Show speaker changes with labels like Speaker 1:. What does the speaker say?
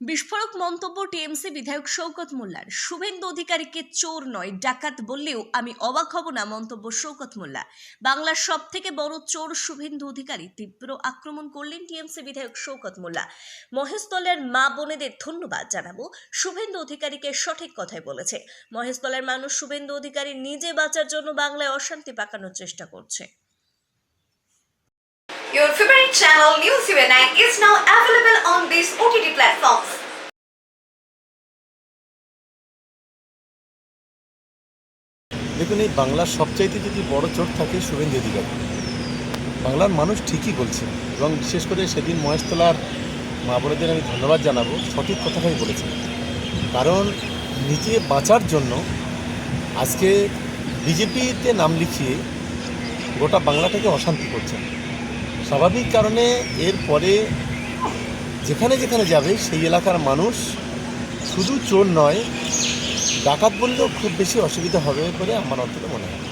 Speaker 1: বিস্ফোরক মন্তব্য টিএমসি বিধায়ক শওকত মোল্লার। শুভেন্দু অধিকারীকে চোর নয়, ডাকাত বললেও আমি অবাক হব না মন্তব্য শওকত মোল্লা। বাংলার সব থেকে বড় চোর শুভেন্দু অধিকারী তীব্র আক্রমণ করলেন টিএমসি বিধায়ক শওকত মোল্লা। মহেশতলের মা বোনেদের ধন্যবাদ জানাব, শুভেন্দু অধিকারীকে সঠিক কথাই বলেছে। মহেশতলের মানুষ শুভেন্দু অধিকারী নিজে বাঁচার জন্য বাংলায় অশান্তি পাকানোর চেষ্টা করছে।
Speaker 2: Your favorite channel, News UNI is now available on these OTT platforms.
Speaker 3: দেখুন, এই বাংলার সবচাইতে যদি বড় চোট থাকে শুভেন্দু অধিকারী। বাংলার মানুষ ঠিকই বলছে, এবং বিশেষ করে সেদিন মহেশতলার মা বোনেদের আমি ধন্যবাদ জানাব, সঠিক কথাটাই বলেছেন কারণ, নিজে বাঁচার জন্য আজকে বিজেপিতে নাম লিখিয়ে গোটা বাংলাটাকে অশান্তি করছেন স্বাভাবিক কারণে এরপরে যেখানে যেখানে যাবে, সেই এলাকার মানুষ শুধু চোর নয়, ডাকাত বললেও খুব বেশি অসুবিধা হবে বলে আমার অন্তত মনে হয়।